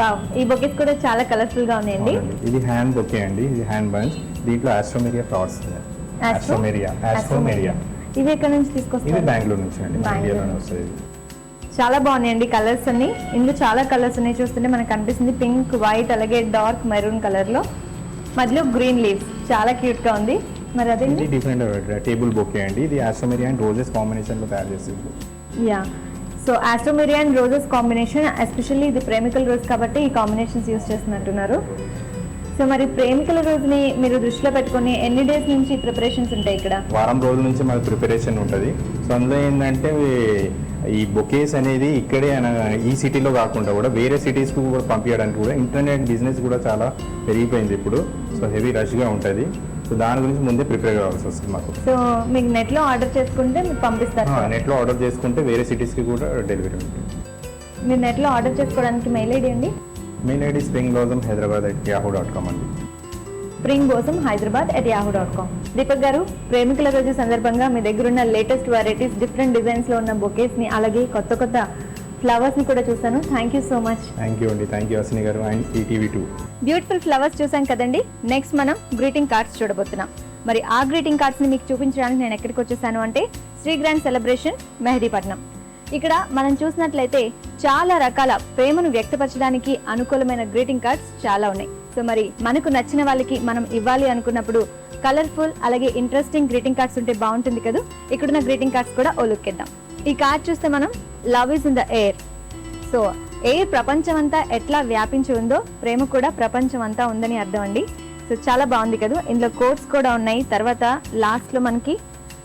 Wow ఈ bouquets కూడా చాలా కలర్ఫుల్గా ఉన్నాయండి. ఇది హ్యాండ్ బొకే అండి ఇది హ్యాండ్ బంచ్ దీంట్లో ఆస్ట్రోమేరియా ఫ్లవర్స్ ఆస్ట్రోమేరియా ఆస్ట్రోమేరియా. ఇవి ఎక్కడ నుంచి ఇది తీసుకొస్తారు బెంగళూరు నుంచి అండి. ఇండియాలోనే వస్తుంది ఇది. చాలా బాగున్నాయండి కలర్స్ అన్ని. ఇందులో చాలా కలర్స్ ఉన్నాయి చూస్తుంటే మనకు కనిపిస్తుంది పింక్ వైట్ అలాగే డార్క్ మెరూన్ కలర్లో మధ్యలో గ్రీన్ లీవ్స్. చాలా క్యూట్గా ఉంది. మరి ఇది అదేంటి డిఫరెంట్ టేబుల్ బొకే అండి. ఇది ఆస్ట్రోమేరియా అండ్ రోజెస్ కాంబినేషన్లో తయారు చేసింది. Yeah. So alstroemeria and roses combination especially ఇది ప్రేమికల రోజ్ కాబట్టి ఈ కాంబినేషన్స్ యూస్ చేస్తున్నట్టున్నారు. సో మరి ప్రేమికల రోజుని మీరు దృష్టిలో పెట్టుకొని ఎన్ని డేస్ నుంచి ప్రిపరేషన్స్ ఉంటాయి ఇక్కడ? వారం రోజుల నుంచి మన ప్రిపరేషన్ ఉంటుంది. సో అందులో ఏంటంటే ఈ బొకేస్ అనేది ఇక్కడే ఈ సిటీలో కాకుండా కూడా వేరే సిటీస్కి కూడా పంపించడానికి కూడా ఇంటర్నెట్ బిజినెస్ కూడా చాలా పెరిగిపోయింది ఇప్పుడు. సో హెవీ రష్గా ఉంటుంది. సో దాని గురించి ముందే ప్రిపేర్ కావాల్సి వస్తుంది మాకు. సో మీకు నెట్లో ఆర్డర్ చేసుకుంటే మీకు పంపిస్తారు నెట్లో ఆర్డర్ చేసుకుంటే వేరే సిటీస్కి కూడా డెలివరీ ఉంటుంది. మీరు నెట్లో ఆర్డర్ చేసుకోవడానికి మెయిల్ ఐడి అండి? Mail ID spring blossom Hyderabad at Yahoo dot com అండి. స్ప్రింగ్ కోసం Hyderabad at Yahoo dot com. Deepak garu ప్రేమికుల రోజు సందర్భంగా మీ దగ్గర ఉన్న లేటెస్ట్ వెరైటీస్ డిఫరెంట్ డిజైన్స్లో ఉన్న బొకేస్ని అలాగే కొత్త కొత్త ఫ్లవర్స్ని కూడా చూసాను thank you so much thank you అండి. Thank you Ashwini garu and ETV too. Beautiful flowers చూసాం కదండి. నెక్స్ట్ మనం గ్రీటింగ్ కార్డ్స్ చూడబోతున్నాం. మరి ఆ గ్రీటింగ్ కార్డ్స్ని మీకు చూపించడానికి నేను ఎక్కడికి వచ్చేసాను అంటే శ్రీ గ్రాండ్ సెలబ్రేషన్ మెహదీపట్నం. ఇక్కడ మనం చూసినట్లయితే చాలా రకాల ప్రేమను వ్యక్తపరచడానికి అనుకూలమైన గ్రీటింగ్ కార్డ్స్ చాలా ఉన్నాయి. సో మరి మనకు నచ్చిన వాళ్ళకి మనం ఇవ్వాలి అనుకున్నప్పుడు కలర్ఫుల్ అలాగే ఇంట్రెస్టింగ్ గ్రీటింగ్ కార్డ్స్ ఉంటే బాగుంటుంది కదా. ఇక్కడున్న గ్రీటింగ్ కార్డ్స్ కూడా ఓ లుక్ ఇద్దాం. ఈ కార్డ్ చూస్తే మనం love is in the air so air ప్రపంచం అంతా ఎట్లా వ్యాపించి ఉందో ప్రేమ కూడా ప్రపంచం అంతా ఉందని అర్థం అండి. సో చాలా బాగుంది కదా. ఇందులో కోట్స్ కూడా ఉన్నాయి. తర్వాత లాస్ట్లో మనకి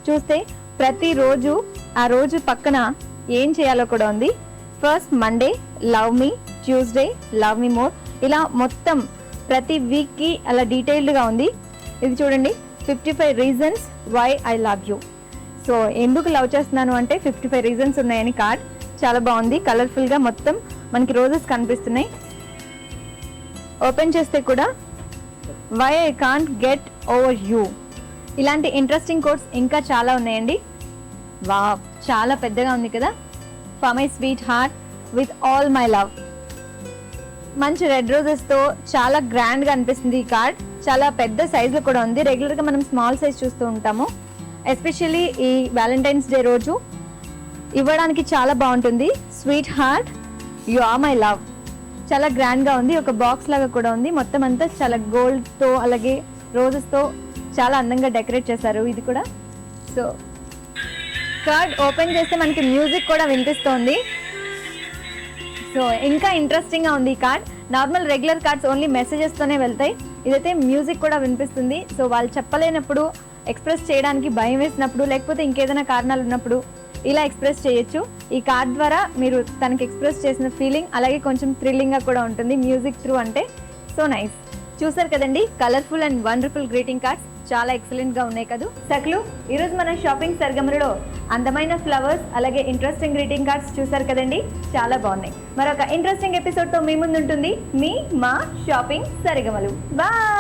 చూస్తే ప్రతిరోజు ఆ రోజు పక్కన ఏం చేయాలో కూడా ఉంది. First Monday love me Tuesday love me more ఇలా మొత్తం ప్రతి వీక్కి అలా డీటెయిల్డ్గా ఉంది. ఇది చూడండి fifty five reasons why I love you so ఎందుకు లవ్ చేస్తున్నాను అంటే ఫిఫ్టీ ఫైవ్ రీజన్స్ ఉన్నాయని కార్డ్ చాలా బాగుంది. కలర్ఫుల్గా మొత్తం మనకి రోజెస్ కనిపిస్తున్నాయి. ఓపెన్ చేస్తే కూడా why I can't get over you ఇలాంటి ఇంట్రెస్టింగ్ కోర్స్ ఇంకా చాలా ఉన్నాయండి. వా చాలా పెద్దగా ఉంది కదా? For my sweetheart with all my love మంచి రెడ్ రోజెస్తో చాలా గ్రాండ్గా అనిపిస్తుంది ఈ కార్డ్ చాలా పెద్ద సైజులో కూడా ఉంది. రెగ్యులర్గా మనం స్మాల్ సైజ్ చూస్తూ ఉంటాము. ఎస్పెషల్లీ ఈ వ్యాలంటైన్స్ డే రోజు ఇవ్వడానికి చాలా బాగుంటుంది. Sweetheart you are my love చాలా గ్రాండ్గా ఉంది. ఒక బాక్స్ లాగా కూడా ఉంది. మొత్తం అంతా చాలా గోల్డ్తో అలాగే రోజెస్తో చాలా అందంగా డెకరేట్ చేశారు ఇది కూడా. సో కార్డ్ ఓపెన్ చేస్తే మనకి మ్యూజిక్ కూడా వినిపిస్తోంది. సో ఇంకా ఇంట్రెస్టింగ్గా ఉంది ఈ card normal regular cards only మెసేజెస్తోనే వెళ్తాయి. ఇదైతే మ్యూజిక్ కూడా వినిపిస్తుంది. సో వాళ్ళు చెప్పలేనప్పుడు ఎక్స్ప్రెస్ చేయడానికి భయం వేసినప్పుడు లేకపోతే ఇంకేదైనా కారణాలు ఉన్నప్పుడు ఇలా ఎక్స్ప్రెస్ చేయొచ్చు. ఈ కార్డ్ ద్వారా మీరు తనకి ఎక్స్ప్రెస్ చేసిన ఫీలింగ్ అలాగే కొంచెం థ్రిల్లింగ్గా కూడా ఉంటుంది. మ్యూజిక్ త్రూ అంటే సో నైస్. చూసారు కదండి? Colourful and wonderful greeting cards. చాలా ఎక్సలెంట్గా ఉన్నాయి కదా. సకులు ఈరోజు మన షాపింగ్ సర్గమలో అందమైన ఫ్లవర్స్ అలాగే ఇంట్రెస్టింగ్ గ్రీటింగ్ కార్డ్స్ చూసారు కదండి? చాలా బాగున్నాయి. మరొక ఇంట్రెస్టింగ్ ఎపిసోడ్తో మీ ముందు ఉంటుంది మీ మా షాపింగ్ సరిగమలు. బాయ్!